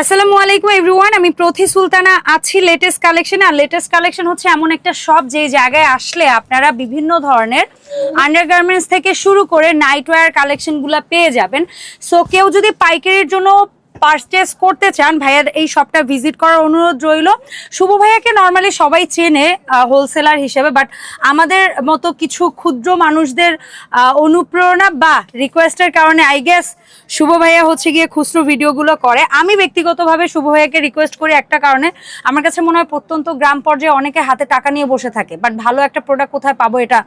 আসসালামু আলাইকুম এভরিওয়ান আমি প্রথি সুলতানা আছি লেটেস্ট কালেকশন আর লেটেস্ট কালেকশন হচ্ছে এমন একটা শপ যে জায়গায় আসলে আপনারা বিভিন্ন ধরনের আন্ডারগার্মেন্টস থেকে শুরু করে নাইটওয়্যার কালেকশনগুলো পেয়ে যাবেন। সো কেউ যদি পাইকারির জন্য পারচেস করতে চান ভাইয়ার এই শপটা ভিজিট করার অনুরোধ রইল। শুভ ভাইয়াকে নর্মালি সবাই চেনে হোলসেলার হিসেবে বাট আমাদের মতো কিছু ক্ষুদ্র মানুষদের অনুপ্রেরণা বা রিকোয়েস্টের কারণে আই গেস শুভ ভাইয়া হচ্ছে গিয়ে খুচরো ভিডিওগুলো করে। আমি ব্যক্তিগতভাবে শুভ ভাইয়াকে রিকোয়েস্ট করি একটা কারণে আমার কাছে মনে হয় প্রত্যন্ত গ্রাম পর্যায়ে অনেকে হাতে টাকা নিয়ে বসে থাকে বাট ভালো একটা প্রোডাক্ট কোথায় পাবো এটা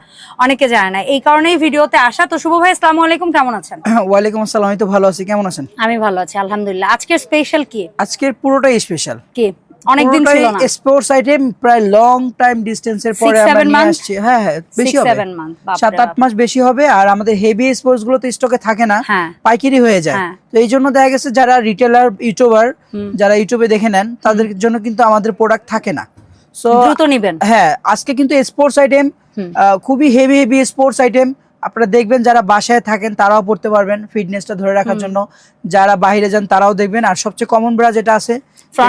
অনেকে জানে না। এই কারণেই ভিডিওতে আসা। তো শুভ ভাই আসসালামু আলাইকুম কেমন আছেন? ওয়ালাইকুম আসসালাম আমি তো ভালো আছি কেমন আছেন? আমি ভালো আছি আলহামদুলিল্লাহ। আজকের স্পেশাল কি? আজকের পুরোটাই স্পেশাল কি? অনেকদিন ছিল না। স্পোর্টস আইটেম প্রায় লং টাইম ডিস্টেন্সের পরে আমরা নিয়ে আসছি। হ্যাঁ হ্যাঁ বেশি হবে। seven month, বাপরে সাত আট বাপ। মাস বেশি হবে আর আমাদের হেভি স্পোর্টসগুলো তো স্টকে থাকে না হ্যাঁ। পাইকারি হয়ে যায়। হ্যাঁ। তো এই জন্য দেখা গেছে যারা রিটেলার ইউটিউবার যারা ইউটিউবে দেখে নেন তাদের জন্য কিন্তু আমাদের প্রোডাক্ট থাকে না। সো দ্রুত নিবেন। হ্যাঁ আজকে কিন্তু স্পোর্টস আইটেম খুবই হেভি হেভি স্পোর্টস আইটেম আপনারা দেখবেন যারা বাসায় থাকেন তারাও পড়তে পারবেন ফিটনেসটা ধরে রাখার জন্য। যারা বাইরে যান তারাও দেখবেন। আর সবচেয়ে কমন ব্রা যেটা আছে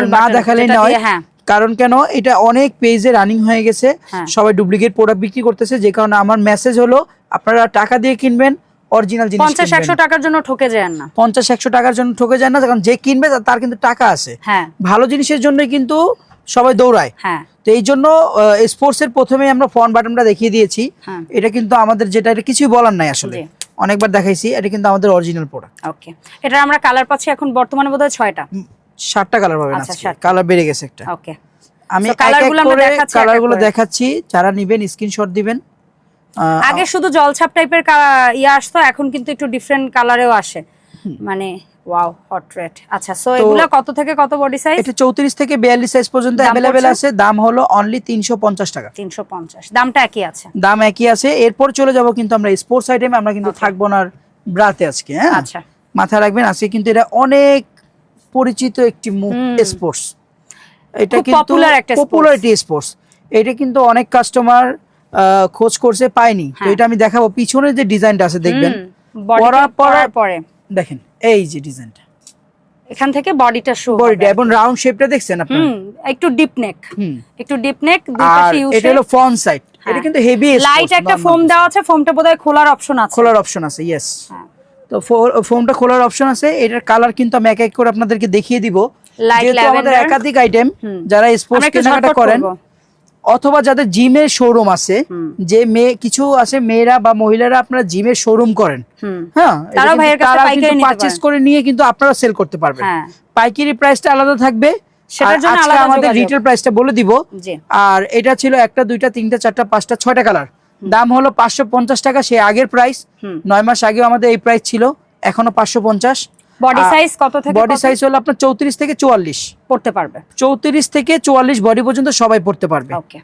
না দেখালেই নয় হ্যাঁ। কারণ কেন? এটা অনেক পেজে রানিং হয়ে গেছে। হ্যাঁ। সবাই ডুপ্লিকেট প্রোডাক্ট বিক্রি করতেছে যে কারণে আমার মেসেজ হলো আপনারা টাকা দিয়ে কিনবেন অরিজিনাল জিনিস পঞ্চাশ একশো কিনবেন টাকার জন্য ঠকে যান না। পঞ্চাশ একশো টাকার জন্য ঠকে যায় না কারণ যে কিনবে তার- কিন্তু টাকা আছে। হ্যাঁ। ভালো জিনিসের জন্যই কিন্তু সবাই দৌড়ায়। হ্যাঁ। তো এই জন্য স্পোর্টস এর প্রথমে আমরা ফোন বাটনটা দেখিয়ে দিয়েছি। হ্যাঁ। এটা কিন্তু আমাদের যেটা এটা কিছুই বলার নাই আসলে। অনেকবার দেখাইছি এটা কিন্তু আমাদের অরিজিনাল প্রোডাক্ট ওকে এটা আমরা কালার পাচ্ছি এখন বর্তমানে বোধহয় ছয়টা। সাতটা কালার পাবেন আচ্ছা, আজকে। কালার বেড়ে গেছে একটা। ওকে আমি এক আমরা দেখাচ্ছি কালারগুলো দেখাচ্ছি। যারা নিবেন স্ক্রিনশট দিবেন। আগে শুধু জলছাপ টাইপের ইয়ে আসতো এখন কিন্তু একটু ডিফারেন্ট কালারেও আসে। মানে ওয়াও হট রেড আচ্ছা সো এগুলো কত থেকে কত বডি সাইজ এটা চৌত্রিশ থেকে বিয়াল্লিশ সাইজ পর্যন্ত অ্যাভেলেবেল আছে। দাম হলো অনলি তিনশো পঞ্চাশ টাকা। তিনশো পঞ্চাশ। দামটা একই আছে? দাম একই আছে। এরপর চলে যাব কিন্তু আমরা স্পোর্টস আইটেমে আমরা কিন্তু থাকব না ব্রাতে আজকে হ্যাঁ? আচ্ছা। মাথায় রাখবেন আজকে কিন্তু এটা অনেক পরিচিত একটি স্পোর্টস এটা কিন্তু পপুলারিটি স্পোর্টস এটা কিন্তু অনেক কাস্টমার খোঁজ করছে পায়নি। তো হ্যাঁ। এটা আমি দেখাবো। পিছনের যে ডিজাইনটা আছে দেখবেন। পরে। দেখেন এই যে ডিজাইনটা। এখান থেকে বডিটা শো বডিটা এবং রাউন্ড শেপটা দেখছেন আপনারা? হুম একটু ডিপ নেক একটু ডিপ নেক দুই আর পাশে ইউ এটা হলো ফ্রন্ট সাইড এটা কিন্তু হেভি লাইট একটা ফোম দেওয়া আছে ফোমটা বোধহয় খোলার অপশন আছে। খোলার অপশন আছে ইয়েস হ্যাঁ। তো ফোনটা খোলার অপশন আছে। এটার কালার কিন্তু আমি এক এক করে আপনাদেরকে দেখিয়ে দিব। যেহেতু আমাদের একাধিক আইটেম যারা স্পোর্টস কেনাকাটা করেন। অথবা যাদের জিমের শোরুম আছে যে মেয়ে কিছু আছে মেয়েরা বা মহিলারা আপনারা জিমের শোরুম করেন। হ্যাঁ পারচেজ করে নিয়ে কিন্তু আপনারা সেল করতে পারবেন। হ্যাঁ। পাইকারি প্রাইসটা আলাদা থাকবে। সেটার জন্য আলাদা আমাদের। রিটেল প্রাইসটা বলে দিব। আর এটা ছিল একটা দুইটা তিনটা চারটা পাঁচটা ছয়টা কালার দাম হলো পাঁচশো পঞ্চাশ টাকা সে আগের প্রাইস নয় মাস আগেও আমাদের এই প্রাইস ছিল এখনও পাঁচশো পঞ্চাশ। বডি সাইজ কত থেকে বডি সাইজ হলো আপনার চৌত্রিশ থেকে চুয়াল্লিশ। পড়তে পারবে। চৌত্রিশ থেকে চুয়াল্লিশ বডি পর্যন্ত সবাই পড়তে পারবে। ওকে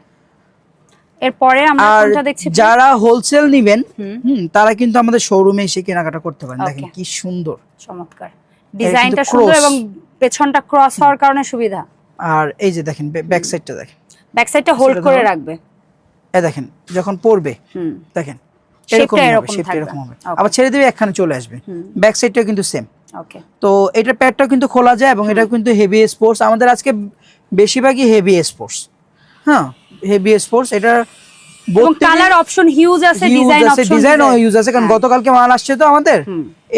এরপরে আমরা কোনটা দেখছি যারা হোলসেল নিবেন হুম। তারা কিন্তু আমাদের শোরুমে এসে কেনাকাটা করতে পারেন। দেখেন কি সুন্দর। চমৎকার। ডিজাইনটা সুন্দর এবং পেছনটা ক্রস হওয়ার কারণে সুবিধা। আর এই যে দেখেন ব্যাক সাইডটা দেখেন। ব্যাক সাইডটা হোল্ড করে রাখবে। এ দেখেন যখন পড়বে হুম। দেখেন এরকম হবে এরকম হবে। আবার ছেড়ে দিবে একখানে চলে আসবে। ব্যাক সাইডটাও কিন্তু সেম তো এটার প্যাডটাও কিন্তু খোলা যায় এবং এটা কিন্তু হেভি স্পোর্টস আমাদের আজকে বেশিরভাগই হেভি স্পোর্টস হ্যাঁ হেভি স্পোর্টস এটা কালার অপশন হিউজ আছে ডিজাইন অপশন ডিজাইন ইউজ আছে কারণ হ্যাঁ। গতকালকে মাল আসছে তো আমাদের।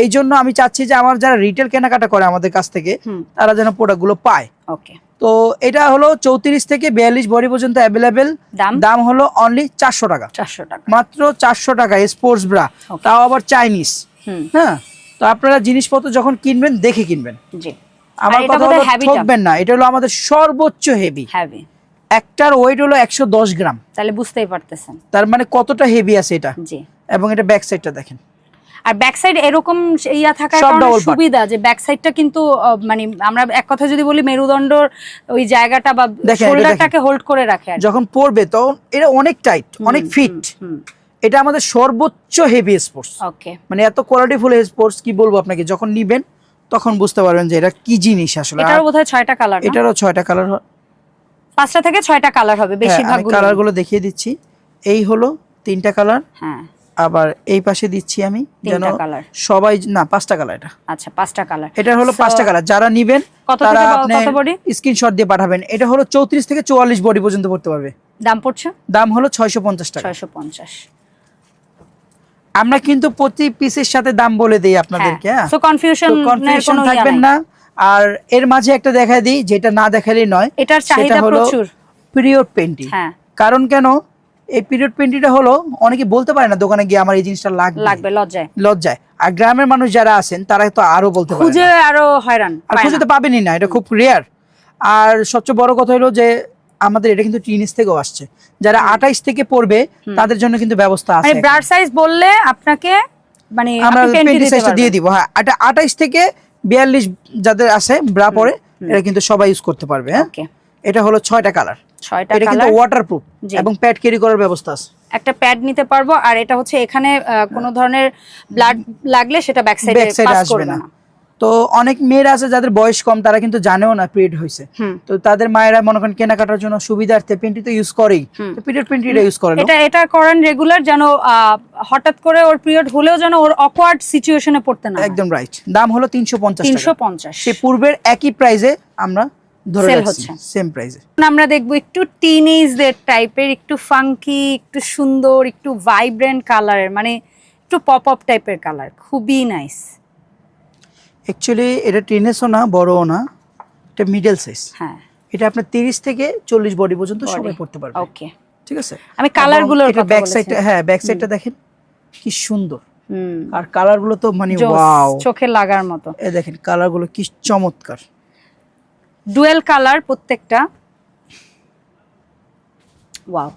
এই জন্য আমি চাচ্ছি যে আমার যারা রিটেল কেনাকাটা করে আমাদের কাছ থেকে তারা যেন প্রোডাক্টগুলো পায়। ওকে তো এটা হলো চৌত্রিশ থেকে বিয়াল্লিশ বডি পর্যন্ত অ্যাভেলেবেল দাম? হলো অনলি চারশো টাকা। চারশো টাকা। মাত্র চারশো টাকা স্পোর্টস ব্রা তাও আবার চাইনিজ। হ্যাঁ তো আপনারা জিনিসপত্র যখন কিনবেন দেখে কিনবেন। জি। আমার কথা হলো ঠকবেন না এটা হলো আমাদের সর্বোচ্চ হেভি একটার ওয়েট হলো একশো দশ গ্রাম। তাহলে বুঝতেই পারতেছেন। তার মানে কতটা হেভি আছে এটা? জি। এবং এটা ব্যাক সাইডটা দেখেন। আর ব্যাক সাইড এরকম ইয়া থাকার কারণে সুবিধা যে ব্যাক সাইডটা কিন্তু মানে আমরা এক কথা যদি বলি মেরুদণ্ডর ওই জায়গাটা বা শোল্ডারটাকে হোল্ড করে রাখে যখন পড়বে তখন এটা অনেক টাইট অনেক ফিট এটা আমাদের সর্বোচ্চ হেভি স্পোর্টস ওকে মানে এত কোয়ালিটি ফুল স্পোর্টস কি বলব আপনাকে? যখন নিবেন তখন বুঝতে পারবেন যে এটা কি জিনিস আসলে। এটারও বোধহয় ছয়টা কালার এটারও ছয়টা কালার পাঁচটা থেকে ছয়টা কালার হবে বেশিরভাগ কালারগুলো দেখিয়ে দিচ্ছি। এই হলো তিনটা কালার হ্যাঁ। আবার এই পাশে দিচ্ছি আমি যেন সবাই না পাঁচটা কালার এটা। আচ্ছা পাঁচটা কালার এটা হলো পাঁচটা কালার যারা নিবেন তারা আপনি? স্ক্রিনশট দিয়ে পাঠাবেন। এটা হলো চৌত্রিশ থেকে চুয়াল্লিশ বডি পর্যন্ত পড়তে পারবে। দাম পড়ছে? দাম হলো ছয়শো পঞ্চাশ টাকা। ছয়শো পঞ্চাশ। আমরা কিন্তু প্রতি পিসের সাথে দাম বলে দিই আপনাদেরকে হ্যাঁ। সো কনফিউশন কনফিউশন থাকবেন না। আর এর মাঝে একটা দেখা দিই যেটা না দেখালেই নয় এটার চাহিদা প্রচুর। পিরিয়ড পেন্টি হ্যাঁ। কারণ কেন? এই পিরিয়ড পেন্টিটা হলো অনেকে বলতে পারে না দোকানে গিয়ে আমার এই জিনিসটা লাগবে। লাগবে লজ্জায়। লজ্জায়। আর গ্রামের মানুষ যারা আছেন তারা তো আরও বলতে পারে খুঁজে আরও হয়রান আর খুঁজে তো পাবেনই না এটা খুব রেয়ার আর সবচেয়ে বড় কথা হলো যে আমাদের এটা কিন্তু টিনিস থেকেও আসছে। যারা আঠাইশ থেকে পড়বে তাদের জন্য কিন্তু ব্যবস্থা মানে আছে। ব্রাড সাইজ বললে আপনাকে মানে আমরা পেন্টি সাইজটা দিয়ে দিব। হ্যাঁ এটা আঠাইশ থেকে বিয়াল্লিশ যাদের আছে ব্রা পরে এটা কিন্তু সবাই ইউজ করতে পারবে হ্যাঁ? এটা হলো ছয়টা কালার ছয়টা এটা কিন্তু ওয়াটারপ্রুফ এবং প্যাড ক্যারি করার ব্যবস্থা আছে। একটা প্যাড নিতে পারব আর এটা হচ্ছে এখানে কোনো ধরনের ব্লাড লাগলে সেটা ব্যাক সাইডে পাস আসবে করবে না। তো অনেক মেয়েরা আছে যাদের বয়স কম তারা কিন্তু জানেও না পিরিয়ড হয়েছে। তো তাদের মায়েরা মনে করেন কেনাকাটার জন্য সুবিধার্থে পেন্টি তো ইউজ করেই। তো পিরিয়ড পেন্টিটা ইউজ করে এটা এটা করেন রেগুলার যেন হঠাৎ করে ওর পিরিয়ড হলেও যেন ওর অকওয়ার্ড সিচুয়েশনে পড়তে না একদম রাইট দাম হলো তিনশো পঞ্চাশ তিনশো টাকা পঞ্চাশ। সে পূর্বের একই প্রাইজে আমরা ধরে রাখছি। সেম প্রাইজে আমরা দেখব একটু টিনেজদের টাইপের একটু ফাঙ্কি একটু সুন্দর একটু ভাইব্রেন্ট কালারের মানে একটু পপ আপ টাইপের কালার খুবই নাইস অ্যাকচুয়ালি এটা টেনেসও না বড়ও না এটা মিডল সাইজ হ্যাঁ। এটা আপনার তিরিশ থেকে চল্লিশ বডি পর্যন্ত সবাই পড়তে পারবে। ওকে ঠিক আছে? আমি কালারগুলোর এটা ব্যাক সাইডটা হ্যাঁ ব্যাক সাইডটা দেখেন কি সুন্দর। হুম। আর কালারগুলো তো মানে ওয়াও চোখে লাগার মতো। এ দেখেন কালারগুলো কি চমৎকার। ডুয়েল কালার প্রত্যেকটা। ওয়াও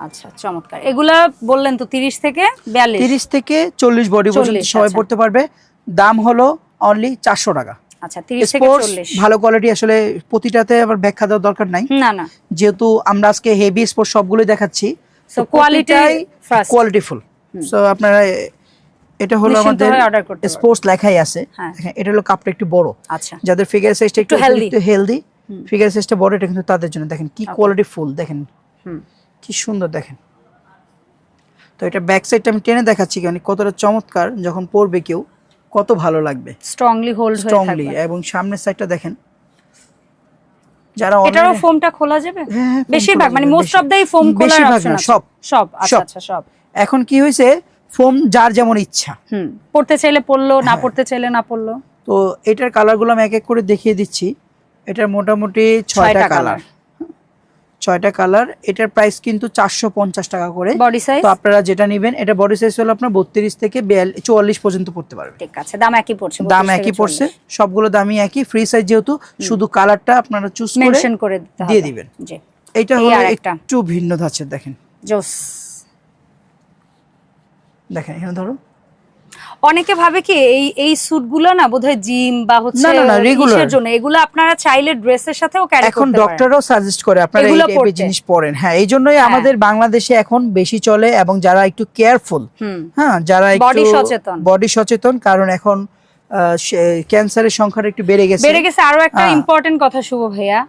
আচ্ছা চমৎকার। এগুলা বললেন তো তিরিশ থেকে বিয়াল্লিশ? তিরিশ থেকে চল্লিশ বডি পর্যন্ত সবাই আচ্ছা। পড়তে পারবে। দাম হলো অনলি চারশো টাকা। আচ্ছা তিরিশ থেকে স্পোর্টস চল্লিশ। ভালো কোয়ালিটি আসলে প্রতিটাতে আবার ব্যাখ্যা দেওয়ার দরকার নাই। না না। যেহেতু আমরা আজকে হেভি স্পোর্টস সবগুলোই দেখাচ্ছি So, quality first. Qualityful so আপনারা এটা হলো আমাদের হয়ে। স্পোর্টস লেখাই আছে। হ্যাঁ। এটা হলো কাপটা একটু বড়। আচ্ছা। যাদের ফিগার সাইজটা একটু হেলদি ফিগার সাইজটা বড় এটা কিন্তু তাদের জন্য। দেখেন কি কোয়ালিটি ফুল দেখেন। হুম। কি সুন্দর দেখেন। তো এটা ব্যাক সাইডটা আমি টেনে দেখাচ্ছি মানে কতটা চমৎকার যখন পরবে কেউ কত ভালো লাগবে। স্ট্রংলি হোল্ড স্ট্রংলি এবং সামনের সাইডটা দেখেন যারা এটারও ফোমটা খোলা যাবে? হ্যাঁ, হ্যাঁ, বেশিরভাগ মানে মোস্ট অফ বেশি- ফোম খোলার অপশন আছে। সব। সব আচ্ছা আচ্ছা সব। এখন কি হয়েছে ফোম যার যেমন ইচ্ছা। হুম পড়তে চাইলে পড়ল না হ্যাঁ। পড়তে চাইলে না পড়ল। তো এটার কালারগুলো আমি এক এক করে দেখিয়ে দিচ্ছি। এটার মোটামুটি ছয়টা কালার ছয়টা কালার এটার প্রাইস কিন্তু চারশো পঞ্চাশ টাকা করে। বডি সাইজ তো আপনারা যেটা নেবেন এটা বডি সাইজ হলো আপনার বত্রিশ থেকে চুয়াল্লিশ পর্যন্ত পড়তে পারবে। ঠিক আছে দাম একই পড়ছে দাম একই পড়ছে সবগুলো দামই একই ফ্রি সাইজ যেহেতু শুধু কালারটা আপনারা চুজ করে মেনশন করে দিয়ে দিবেন। এটা হলো। একটু। ভিন্ন ধাঁচের দেখেন। জোস দেখেন এখানে ধরো অনেকে ভাবে কি এই এই স্যুটগুলো না বোধহয় জিম বা হচ্ছে না, না। ইসের জন্য এগুলো আপনারা চাইলে ড্রেসের সাথেও ক্যারি করতে পারেন এখন ডক্টররাও সাজেস্ট করে আপনারা এই টাইপের জিনিস পরেন হ্যাঁ এই জন্যই হ্যাঁ। আমাদের বাংলাদেশে এখন বেশি চলে এবং যারা একটু কেয়ারফুল হ্যাঁ যারা একটু সচেতন। বডি সচেতন কারণ এখন ক্যান্সারের সংখ্যাটা একটু বেড়ে গেছে বেড়ে গেছে আরও একটা হ্যাঁ। ইম্পর্টেন্ট কথা শুভ ভাইয়া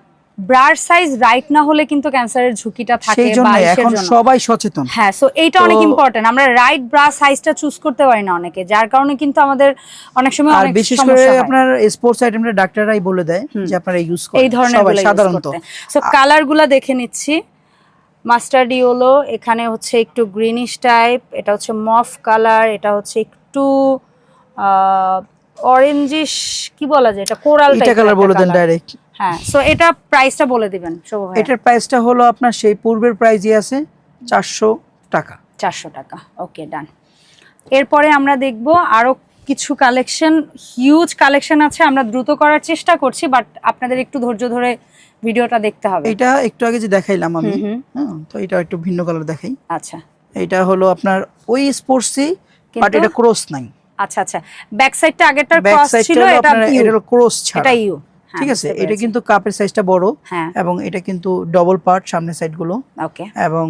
ব্রার সাইজ রাইট না হলে কিন্তু ক্যান্সারের ঝুঁকিটা থাকে বা এখন সবাই সচেতন। হ্যাঁ সো এইটা অনেক ইম্পর্টেন্ট আমরা রাইট ব্রা সাইজটা চুজ করতে পারি না অনেকে যার কারণে কিন্তু আমাদের অনেক সময় আর বিশেষ করে আপনার স্পোর্টস আইটেমটা ডাক্তাররাই বলে দেয় যে আপনারা ইউজ করেন। এই ধরনের সবাই সাধারণত। সো কালারগুলা দেখে নিচ্ছি। মাস্টার্ড ইয়েলো এখানে হচ্ছে একটু গ্রিনিশ টাইপ এটা হচ্ছে মফ কালার এটা হচ্ছে একটু অরেঞ্জিশ কি বলা যায়? এটা কোরাল এটা কালার বলে দেন ডাইরেক্ট হ্যাঁ। সো এটা প্রাইসটা বলে দিবেন শুভ ভাই এটার প্রাইসটা হলো আপনার সেই পূর্বের প্রাইজই আছে চারশো টাকা। চারশো টাকা। ওকে ডান এরপরে আমরা দেখব আরও কিছু কালেকশন হিউজ কালেকশন আছে আমরা দ্রুত করার চেষ্টা করছি বাট আপনাদের একটু ধৈর্য ধরে ভিডিওটা দেখতে হবে। এটা একটু আগে যে দেখাইলাম আমি। হ্যাঁ তো এটা একটু ভিন্ন কালার দেখাই। আচ্ছা। এটা হলো আপনার ওই স্পোর্টসই বাট এটা ক্রস নাই। আচ্ছা আচ্ছা। ব্যাক সাইডটা আগেরটার ক্রস ছিল এটা এটা ক্রস ছাড়া। এটা ইউ ঠিক আছে? এটা কিন্তু কাপের সাইজটা বড় হ্যাঁ। এবং এটা কিন্তু ডবল পার্ট সামনের সাইডগুলো। ওকে এবং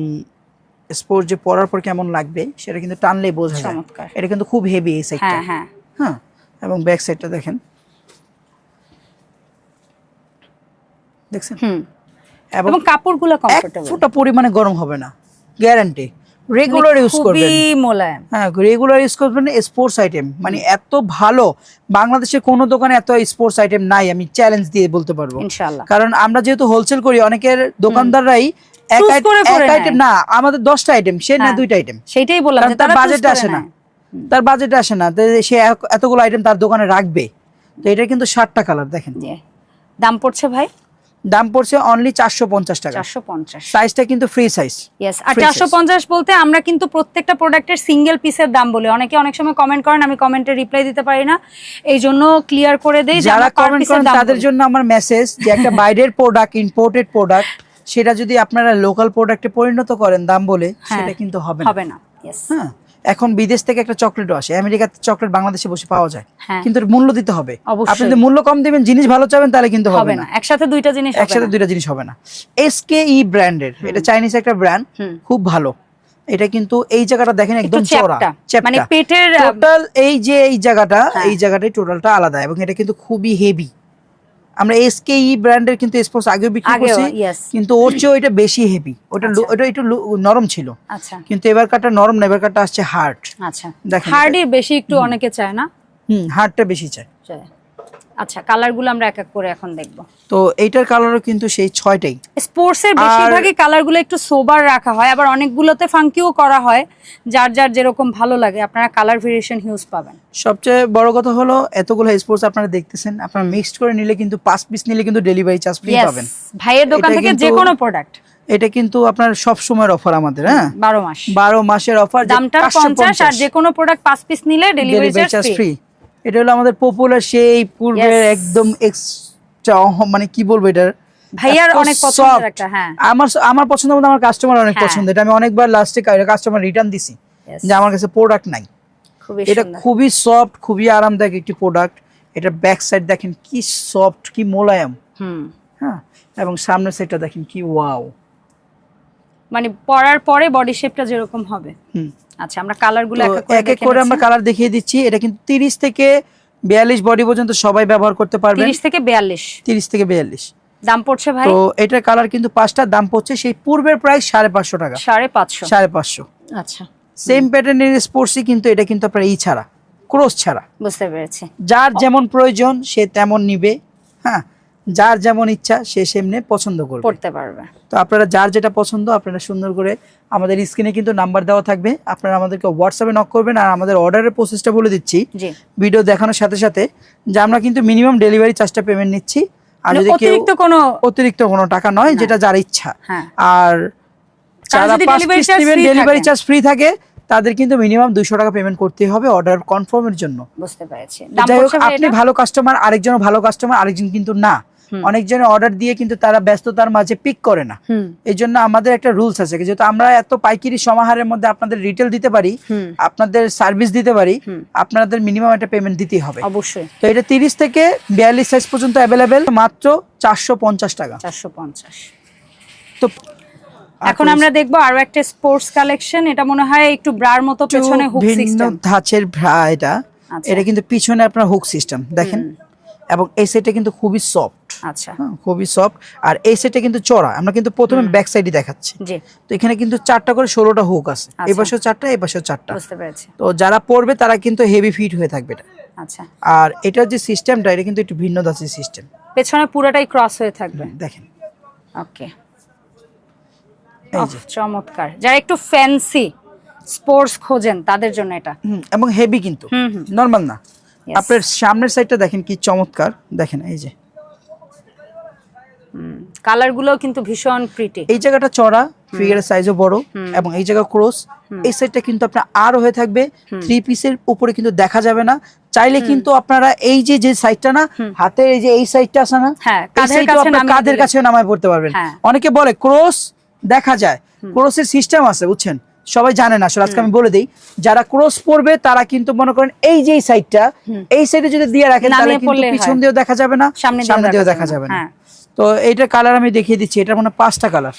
স্পোর্ট যে পরার পর কেমন লাগবে সেটা কিন্তু টানলেই বোঝা যায়। এটা কিন্তু খুব হেভি এই সাইডটা হ্যাঁ হ্যাঁ। হ্যাঁ? এবং ব্যাক সাইডটা দেখেন। দেখছেন? হুম। এবং কাপড়গুলো কমফোর্টেবল ফোঁটা পরিমাণে গরম হবে না গ্যারান্টি রেগুলার ইউজ করবেন। মোলায়েম। হ্যাঁ রেগুলার ইউজ করবেন স্পোর্টস আইটেম মানে এত ভালো বাংলাদেশের কোনো দোকানে এত স্পোর্টস আইটেম নাই আমি চ্যালেঞ্জ দিয়ে বলতে পারব। ইনশাআল্লাহ। কারণ আমরা যেহেতু হোলসেল করি অনেকের দোকানদাররাই এক। আইটেম না আমাদের দশটা আইটেম সে না হ্যাঁ। দুইটা আইটেম সেইটাই বললাম তার বাজেটে আসে না। তার বাজেটে আসে না। সে এতগুলো আইটেম তার দোকানে রাখবে। তো এটা কিন্তু ষাটটা কালার দেখেন। দাম পড়ছে ভাই? দাম পড়ছে অনলি চারশো পঞ্চাশ টাকা। চারশো পঞ্চাশ। সাইজটা কিন্তু ফ্রি সাইজ ইয়েস আর চারশো পঞ্চাশ বলতে আমরা কিন্তু প্রত্যেকটা প্রোডাক্টের সিঙ্গেল পিসের দাম বলি। অনেকে অনেক সময় কমেন্ট করেন আমি কমেন্টে রিপ্লাই দিতে পারি না। এই জন্য ক্লিয়ার করে দেই যারা কমেন্ট করেন তাদের জন্য আমার মেসেজ যে একটা বাইরের প্রোডাক্ট ইম্পোর্টেড প্রোডাক্ট সেটা যদি আপনারা লোকাল প্রোডাক্টে পরিণত করেন দাম বলে হ্যাঁ, সেটা কিন্তু হবে না। হবে না। হ্যাঁ। এখন বিদেশ থেকে একটা চকলেটও আসে। আমেরিকাতে চকলেট বাংলাদেশে বসে পাওয়া যায়। হ্যাঁ। কিন্তু মূল্য দিতে হবে। আপনি যদি মূল্য কম দিবেন জিনিস ভালো চাবেন তাহলে কিন্তু হবে না। একসাথে দুইটা জিনিস একসাথে দুইটা জিনিস হবে না। এস কে ই ব্র্যান্ডের এটা চাইনিজ একটা ব্র্যান্ড খুব ভালো। এটা কিন্তু এই জায়গাটা দেখেন একদম চওড়া। মানে পেটের টোটাল এই যে এই জায়গাটা হ্যাঁ। এই জায়গাটাই টোটালটা আলাদা এবং এটা কিন্তু খুবই হেভি আমরা এসকে ই ব্র্যান্ডের কিন্তু স্পোর্টস আগেও বিক্রি করেছি কিন্তু ওর চেয়ে ওইটা বেশি হেভি ওটা আচ্ছা। ওটা একটু নরম ছিল। আচ্ছা। কিন্তু এবার কাটা নরম না এবার কাটা আসছে হার্ড আচ্ছা। দেখেন। হার্ডই বেশি একটু অনেকে চায় না? হুম হার্ডটা বেশি চায়। চায়। আচ্ছা কালারগুলো আমরা এক এক করে এখন দেখব। তো এইটার কালারও কিন্তু সেই ছয়টাই। স্পোর্টস এর বেশিরভাগই কালারগুলো একটু সোবার রাখা হয় আবার অনেকগুলোতে ফাঙ্কিও করা হয় যার যার যেরকম ভালো লাগে আপনারা কালার ভেরিয়েশন হিউজ পাবেন। সবচেয়ে বড় কথা হলো এতগুলো স্পোর্টস আপনারা দেখতেছেন আপনারা মিক্সড করে নিলে কিন্তু পাঁচ পিস নিলে কিন্তু ডেলিভারি চার্জ ফ্রি পাবেন। ভাইয়ের দোকান থেকে যে কোনো প্রোডাক্ট এটা কিন্তু আপনার সব সময়ের অফার আমাদের হ্যাঁ? বারো মাস। বারো মাসের অফার দামটা পঞ্চাশ আর যে কোনো প্রোডাক্ট পাঁচ পিস নিলে ডেলিভারি চার্জ ফ্রি এটা হলো আমাদের পপুলার সেই পূর্বের একদম এক্সট্রা মানে কি বলব এটার? ভাইয়ার অনেক পছন্দের একটা হ্যাঁ। আমার আমার পছন্দ মতো আমার কাস্টমার অনেক হ্যাঁ। পছন্দ এটা আমি অনেকবার লাস্টে কাস্টমার রিটার্ন দিছি যে আমার কাছে প্রোডাক্ট নাই। এটা খুবই সফট খুবই আরামদায়ক একটি প্রোডাক্ট এটা ব্যাক সাইড দেখেন কি সফট কি মোলায়েম। হুম। হ্যাঁ এবং সামনের সাইডটা দেখেন কি ওয়াও মানে পরার পরে বডি শেপটা যেরকম হবে। আচ্ছা আমরা কালারগুলো এক এক করে আমরা কালার দেখিয়ে দিচ্ছি। এটা কিন্তু তিরিশ থেকে বিয়াল্লিশ বডি পর্যন্ত সবাই ব্যবহার করতে পারবে তিরিশ থেকে বিয়াল্লিশ। তিরিশ থেকে বিয়াল্লিশ। দাম পড়ছে ভাই? তো এটার কালার কিন্তু পাঁচটার দাম পড়ছে সেই পূর্বের প্রাইস সাড়ে পাঁচশো টাকা। সাড়ে পাঁচশো। সাড়ে পাঁচশো। আচ্ছা। সেম প্যাটার্নের স্পোর্টসই কিন্তু এটা কিন্তু আপনার ই ছাড়া ক্রস ছাড়া। বুঝতে পেরেছি। যার যেমন প্রয়োজন সে তেমন নিবে। হ্যাঁ? যার যেমন ইচ্ছা সে সেমনে পছন্দ করবে। পড়তে পারবে। তো আপনারা যার যেটা পছন্দ আপনারা সুন্দর করে আমাদের স্ক্রিনে কিন্তু নাম্বার দেওয়া থাকবে। আপনারা আমাদেরকে হোয়াটসঅ্যাপে নক করবেন আর আমাদের অর্ডারের প্রসেসটা বলে দিচ্ছি। ভিডিও দেখানোর সাথে সাথে যে আমরা কিন্তু মিনিমাম ডেলিভারি চার্জটা পেমেন্ট নিচ্ছি। আর মানে যদি কেউ অতিরিক্ত কোনো অতিরিক্ত কোনো টাকা নয় যেটা যার ইচ্ছা। হ্যাঁ। আর যারা ডেলিভারি চার্জ ফ্রি থাকে। তাদের কিন্তু মিনিমাম দুইশো টাকা পেমেন্ট করতে হবে অর্ডার কনফার্মের জন্য। বুঝতে পেরেছি। যাই হোক আপনি ভালো কাস্টমার আরেকজন ভালো কাস্টমার আরেকজন কিন্তু না। অনেকজনের অর্ডার দিয়ে কিন্তু তারা ব্যস্ততার মাঝে পিক করে না। হুম। এই জন্য আমাদের একটা রুলস আছে যেহেতু আমরা এত পাইকারি সমাহারের মধ্যে আপনাদের রিটেল দিতে পারি আপনাদের সার্ভিস দিতে পারি আপনাদের মিনিমাম একটা পেমেন্ট দিতেই হবে। অবশ্যই। তো এটা তিরিশ থেকে বিয়াল্লিশ সাইজ পর্যন্ত অ্যাভেলেবেল মাত্র চারশো পঞ্চাশ টাকা। চারশো পঞ্চাশ। তো এখন আমরা দেখব আরও একটা স্পোর্টস কালেকশন এটা মনে হয় একটু ব্রার মতো পেছনে হুক সিস্টেম ধাঁচের ভ্রা এটা। আচ্ছা। এটা কিন্তু পিছনে আপনার হুক সিস্টেম দেখেন। এবং এই সেটটা কিন্তু খুবই সফট আচ্ছা। খুবই সফট আর এই সেটটা কিন্তু চড়া। আমরা কিন্তু প্রথমে ব্যাক সাইডে দেখাচ্ছি। তো এখানে কিন্তু চারটা করে ষোলোটা হুক আছে। এই আচ্ছা। পাশেও চারটা এই পাশেও চারটা। তো যারা পড়বে তারা কিন্তু হেভি ফিট হয়ে থাকবে এটা। আচ্ছা। আর এটার যে সিস্টেমটা এটা কিন্তু একটু ভিন্ন ধাঁচের সিস্টেম পেছনে পুরোটাই ক্রস হয়ে থাকবে। দেখেন। ওকে। চমৎকার। যারা একটু ফ্যান্সি স্পোর্টস খোঁজেন তাদের জন্য এটা। এবং হেভি কিন্তু। নর্মাল না। আপনার সামনের সাইডটা দেখেন কি চমৎকার। দেখেন এই যে। কালারগুলো কিন্তু ভীষণ প্রিটি এই জায়গাটা চড়া ফিগারের সাইজও বড় এবং এই জায়গা ক্রস এই সাইডটা কিন্তু আপনার আর হয়ে থাকবে থ্রি পিসের উপরে কিন্তু দেখা যাবে না। চাইলে কিন্তু আপনারা এই যে যে সাইডটা না হাতের এই যে এই সাইডটা আছে না হ্যাঁ, কাঁধের কাছে নামিয়ে পড়তে পারবেন। হ্যাঁ। অনেকে বলে ক্রস দেখা যায়। ক্রসের সিস্টেম আছে বুঝছেন? সবাই জানে না আসলে আজকে আমি বলে দিই। যারা ক্রস পড়বে তারা কিন্তু মনে করেন এই যে সাইডটা এই সাইডে যদি দিয়ে রাখেন তাহলে কিন্তু পিছন দিয়েও দেখা যাবে না সামনে দিয়েও দেখা যাবে যাবে না। তো এইটার কালার আমি দেখিয়ে দিচ্ছি এটা মানে পাঁচটা কালার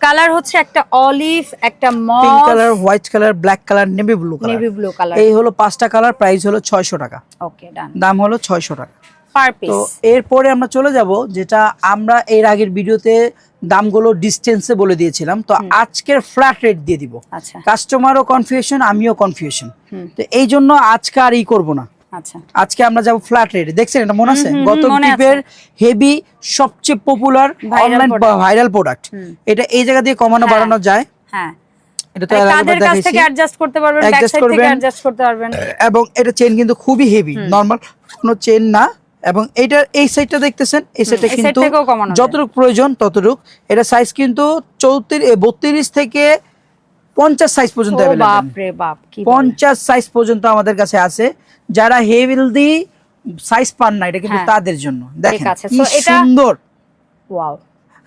কালার হচ্ছে একটা অলিভ একটা pink colour white colour black colour navy blue colour navy blue colour এই হলো পাঁচটা কালার প্রাইস হলো ছয়শো টাকা। ওকে ডান দাম হলো ছয়শো টাকা। পার পিস তো এরপরে আমরা চলে যাব যেটা আমরা এর আগের ভিডিওতে দামগুলো ডিসটেন্সে বলে দিয়েছিলাম। তো আজকের ফ্ল্যাট রেট দিয়ে দিব। আচ্ছা। কাস্টমারও কনফিউশন আমিও কনফিউশন তো এই জন্য আজকে আর ই করব না। আচ্ছা। আজকে আমরা যাব ফ্ল্যাট রেট দেখছেন এটা মনে আছে? গত টিপের হেভি সবচেয়ে পপুলার অনলাইন ভাইরাল প্রোডাক্ট এটা এই জায়গা দিয়ে কমানো হ্যাঁ। বাড়ানো যায়? হ্যাঁ। এটা তো এর আগেবার কাদের কাছ থেকে অ্যাডজাস্ট করতে পারবেন ব্যাক সাইড থেকে অ্যাডজাস্ট করতে পারবেন। এবং এটা চেন কিন্তু খুবই হেভি নর্মাল কোনো চেন না। এবং এইটার এই সাইডটা দেখতেছেন এই সাইডটা কিন্তু। যতটুকু প্রয়োজন ততটুক। এটা সাইজ কিন্তু চৌত্রিশ বত্রিশ থেকে পঞ্চাশ সাইজ পর্যন্ত? পঞ্চাশ সাইজ পর্যন্ত আমাদের কাছে আছে। যারা হেভি সাইজ পান না এটা কিন্তু হ্যাঁ। তাদের জন্য। দেখেন কি সুন্দর। ওয়াও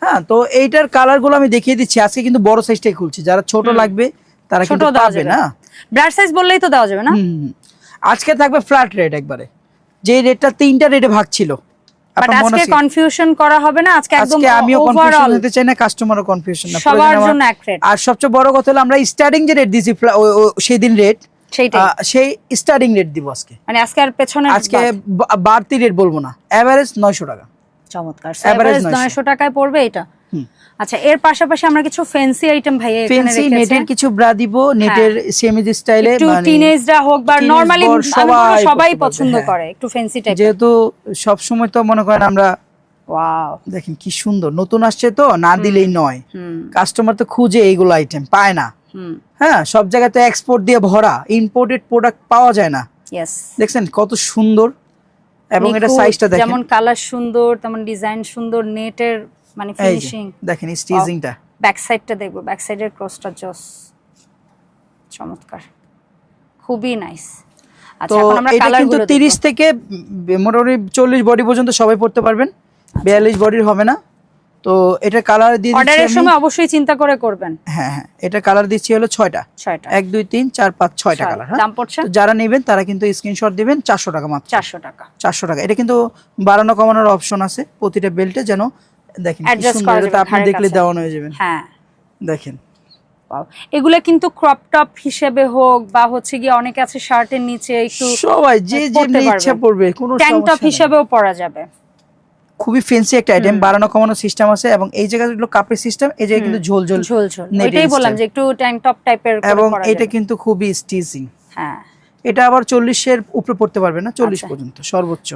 হ্যাঁ তো এইটার কালারগুলো আমি দেখিয়ে দিচ্ছি। আজকে কিন্তু বড় সাইজটাই খুলছি। যারা ছোট লাগবে তারা ছোট কিন্তু পাবে না। ব্রাড সাইজ বললেই তো দেওয়া যাবে না। আজকে থাকবে ফ্ল্যাট রেট একবারে। যে রেটটা তিনটা রেটে ভাগ ছিল। আজকে কনফিউশন করা হবে না। আজকে একদম আজকে আমিও কনফিউশন ওভারঅল হতে চাই না কনফিউশন না। সবার জন্য এক রেট আর সবচেয়ে বড় কথা হলো আমরা স্টার্টিং যে রেট দিয়েছি ফ্লা- ও- ও- সেই দিন রেট সেই স্টার্টিং রেট দিব আজকে। মানে আজকে আর পেছনে আজকে বাড়তি রেট বলব না। এভারেজ নয়শো টাকা। চমৎকার। এভারেজ 900 900 টাকায় পড়বে এটা? আচ্ছা এর পাশাপাশি আমরা কিছু ফ্যান্সি আইটেম ভাই এখানে রেখেছি। নেটের কিছু ব্রা দিব নেটের সেমিজ স্টাইলে একটু টিনেজরা হোক বা নরমালি সবাই পছন্দ করে, একটু ফ্যান্সি টাইপ যেহেতু সব সময় তো মনে করেন আমরা ওয়াও দেখেন কি সুন্দর নতুন আসছে তো না দিলেই নয়। হুম। কাস্টমার তো খুঁজে এইগুলো আইটেম পায় না। হ্যাঁ সব জায়গাতে এক্সপোর্ট দিয়ে ভরা ইম্পোর্টেড প্রোডাক্ট পাওয়া যায় না। দেখছেন কত সুন্দর? এবং এটা সাইজটা দেখেন। যেমন কালার সুন্দর তেমন ডিজাইন সুন্দর নেটের মানে ফিনিশিং দেখেন স্টিচিংটা ব্যাক সাইডটা দেখব ব্যাক সাইডের ক্রসটা জস চমৎকার। খুবই নাইস তো আচ্ছা এখন আমরা এটা কিন্তু গুলো তিরিশ থেকে মোটামুটি চল্লিশ বডি পর্যন্ত সবাই পড়তে পারবেন। আচ্ছা। বিয়াল্লিশ বডির হবে না। তো এটা কালার দিয়ে অর্ডারের সময় অবশ্যই চিন্তা করে করবেন। হ্যাঁ হ্যাঁ এটা কালার দিচ্ছি হলো ছয়টা। ছয়টা। এক দুই তিন চার পাঁচ ছয়টা ছয়। কালার দাম পড়ছে? যারা নেবেন তারা কিন্তু স্ক্রিনশট দিবেন চারশো টাকা মাত্র। চারশো টাকা। চারশো টাকা। এটা কিন্তু বাড়ানো কমানোর অপশন আছে। প্রতিটা বেল্টে যেন দেখেন সুন্দর এটা আপনি দেখলে। দেওয়ানো হয়ে যাবেন। হ্যাঁ। দেখেন. এগুলা কিন্তু ক্রপ টপ হিসেবে হোক বা হচ্ছে গিয়ে অনেকে আছে শার্টের নিচে একটু সবাই যে যে ইচ্ছা পড়বে কোনো টপ হিসেবেও পরা যাবে। খুবই ফেন্সি একটা আইটেম বাড়ানো কমানো সিস্টেম আছে এবং এই জায়গাগুলো কাপের সিস্টেম এই জায়গায় কিন্তু ঝোল ঝোল ঝোল ঝোল। এটাই বললাম যে একটু ট্যাঙ্ক টপ টাইপের এবং এটা কিন্তু খুবই স্টিচিং হ্যাঁ। এটা আবার চল্লিশের উপরে পড়তে পারবে না? চল্লিশ আচ্ছা। পর্যন্ত সর্বোচ্চ।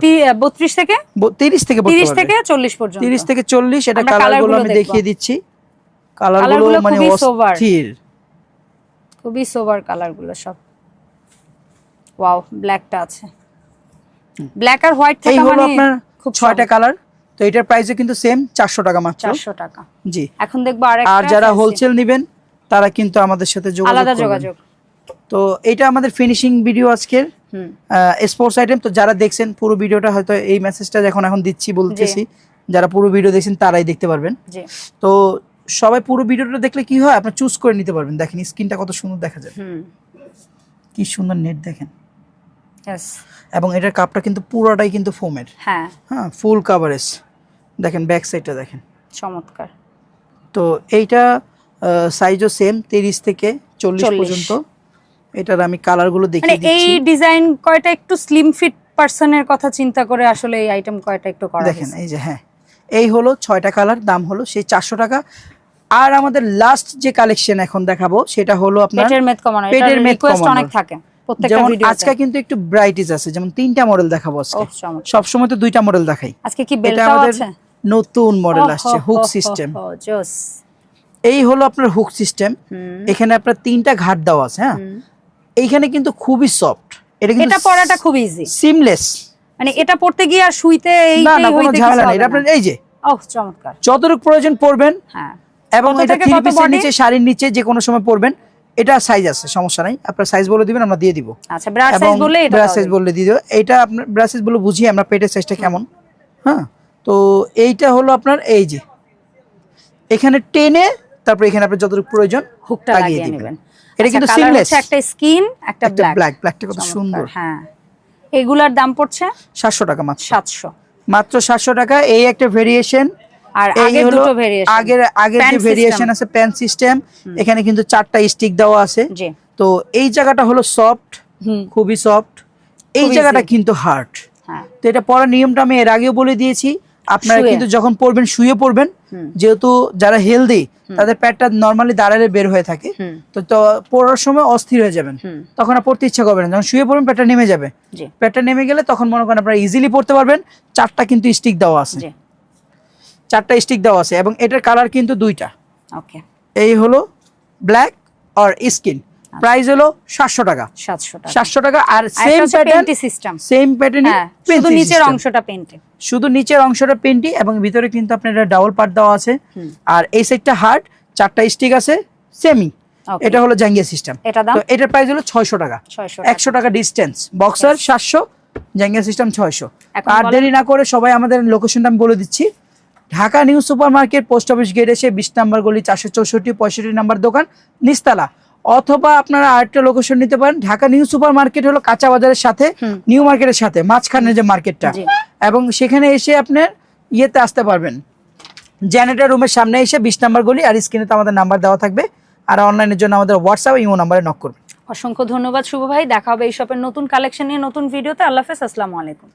বত্রিশ থেকে? তিরিশ থেকে তিরিশ থেকে চল্লিশ পর্যন্ত। তিরিশ থেকে চল্লিশ এটা আমরা কালারগুলো আমি দেখিয়ে দিচ্ছি। কালারগুলো গুলো মানে খুবই। অস্থির। খুবই সোবার কালারগুলো সব। ওয়াও ব্ল্যাকটা আছে। ব্ল্যাক আর হোয়াইট এই হলো মানে আপনার খুব ছয়টা কালার তো এটার প্রাইসও কিন্তু সেম চারশো টাকা মাত্র। চারশো টাকা। জি। এখন দেখব আরেকটা আর যারা হোলসেল নেবেন তারা কিন্তু আমাদের সাথে যোগাযোগ আলাদা যোগাযোগ। তো এটা আমাদের ফিনিশিং ভিডিও আজকের। স্পোর্টস আইটেম তো যারা দেখছেন পুরো ভিডিওটা হয়তো এই মেসেজটা যখন এখন দিচ্ছি বলতেছি। যারা পুরো ভিডিও দেখছেন তারাই দেখতে পারবেন। জি। তো সবাই পুরো ভিডিওটা দেখলে কি হয়? আপনি চুজ করে নিতে পারবেন। দেখেন স্ক্রিনটা কত সুন্দর দেখা যায়। কি সুন্দর নেট দেখেন। এবং এটার কাপটা কিন্তু পুরোটাই কিন্তু ফোমের হ্যাঁ। হ্যাঁ ফুল কাভারেজ দেখেন ব্যাক সাইডটা দেখেন। চমৎকার। তো এইটা সাইজও সেম তিরিশ থেকে চল্লিশ 40 পর্যন্ত। এটার আমি কালারগুলো মানে দেখিয়ে এই ডিজাইন কয়টা একটু স্লিম ফিট পার্সনের কথা চিন্তা করে আসলে এই আইটেম কয়টা একটু করা দেখেন এই যে হ্যাঁ। এই হলো ছয়টা কালার দাম হলো সেই চারশো টাকা। আর আমাদের লাস্ট যে কালেকশন এখন দেখাবো সেটা হলো আপনার পেটের মেদ কমানো পেটের মেদ অনেক থাকে যেমন আজকে কিন্তু একটু ব্রাইটিস আছে যেমন তিনটা মডেল দেখাবো সবসময় তো দুইটা মডেল দেখাই। আজকে কি বেলটাও আছে? নতুন মডেল আসছে হুক সিস্টেম এই হলো আপনার হুক সিস্টেম এখানে আপনার তিনটা ঘাট দেওয়া আছে হ্যাঁ? এইখানে কিন্তু খুবই সফট এটা কিন্তু এটা পরাটা খুব ইজি সিমলেস মানে এটা পড়তে গিয়ে আর শুইতে এই না না কোনো ঝামেলা নেই। এটা আপনার এই যে ওহ চমৎকার। যতটুকু প্রয়োজন পড়বেন হ্যাঁ। এবং এটা থ্রি পিসের নিচে শাড়ির নিচে যে কোনো সময় পরবেন এটা সাইজ আছে সমস্যা নাই। আপনার সাইজ বলে দিবেন আমরা দিয়ে দিব। আচ্ছা ব্রাশ সাইজ বলে এটা ব্রাশ সাইজ বলে দিয়ে দিব। এটা আপনার ব্রাশ সাইজ বলে বুঝিয়ে আমরা পেটের সাইজটা কেমন হ্যাঁ? তো এইটা হলো আপনার এই যে। এখানে টেনে তারপর এখানে আপনার যতটুকু প্রয়োজন হুকটা লাগিয়ে দিবেন। এটা কিন্তু আচ্ছা, colour একটা স্কিন একটা ব্ল্যাক ব্ল্যাক ব্ল্যাকটা কত সুন্দর। হ্যাঁ। এগুলার দাম পড়ছে? সাতশো টাকা মাত্র। সাতশো। মাত্র সাতশো টাকা। এই একটা ভেরিয়েশন আর আগের দুটো ভেরিয়েশন আগের আগের যে ভেরিয়েশন আছে প্যান সিস্টেম এখানে কিন্তু চারটা স্টিক দেওয়া আছে। জি। তো এই জায়গাটা হলো সফট খুবই সফট এই জায়গাটা কিন্তু হার্ড হ্যাঁ। তো এটা পরার নিয়মটা আমি এর আগেও বলে দিয়েছি। আপনারা কিন্তু যখন পড়বেন শুয়ে পড়বেন যেহেতু যারা হেলদি তাদের পেটটা নর্মালি দাঁড়ালে বের হয়ে থাকে। তো তো পড়ার সময় অস্থির হয়ে যাবেন। তখন আর পড়তে ইচ্ছা করবে না। যখন শুয়ে পড়বেন পেটটা নেমে যাবে। জি। পেটটা নেমে গেলে তখন মনে করেন আপনারা ইজিলি পড়তে পারবেন। চারটা কিন্তু স্টিক দেওয়া আছে। জি। চারটা স্টিক দেওয়া আছে এবং এটার কালার কিন্তু দুইটা। ওকে এই হলো ব্ল্যাক আর স্কিন প্রাইস হলো সাতশো টাকা। সাতশো টাকা। সাতশো টাকা আর সেম প্যাটার্ন সিস্টেম সেম প্যাটার্নে হ্যাঁ শুধু নিচের অংশটা পেন্টে শুধু নিচের অংশটা পেন্টি এবং ভিতরে কিন্তু আপনার ডাবল পার্ট দেওয়া আছে। আর এই সাইডটা হার্ড চারটা স্টিক আছে সেমি এটা হলো জাঙ্গিয়া সিস্টেম এটা তো এটার প্রাইস হলো ছয়শো টাকা। ছয়শো একশো টাকা ডিস্টেন্স বক্সার সাতশো জাঙ্গিয়া সিস্টেম ছয়শো। এখন আর দেরি না করে সবাই আমাদের লোকেশনটা আমি বলে দিচ্ছি। Dhaka new super market post office gate এসে বিশ নাম্বার গলি চারশো চৌষট্টি পঁয়ষট্টি নাম্বার দোকান নিস্তালা। অথবা আপনারা আরেকটা লোকেশন নিতে পারেন। ঢাকা নিউ সুপার মার্কেট হলো কাঁচা বাজারের সাথে নিউ মার্কেটের সাথে মাঝখানের যে মার্কেটটা। এবং সেখানে এসে আপনার ইয়েতে আসতে পারবেন। জেনারেটর রুমের সামনে এসে বিশ নাম্বার গলি আর স্ক্রিনে তো আমাদের নাম্বার দেওয়া থাকবে। আর অনলাইনের জন্য আমাদের হোয়াটসঅ্যাপ ইমো নাম্বারে নক করবেন। অসংখ্য ধন্যবাদ শুভ ভাই। দেখা হবে এই শপের নতুন কালেকশন নিয়ে নতুন ভিডিওতে আল্লাহ হাফেজ। আসসালামু আলাইকুম।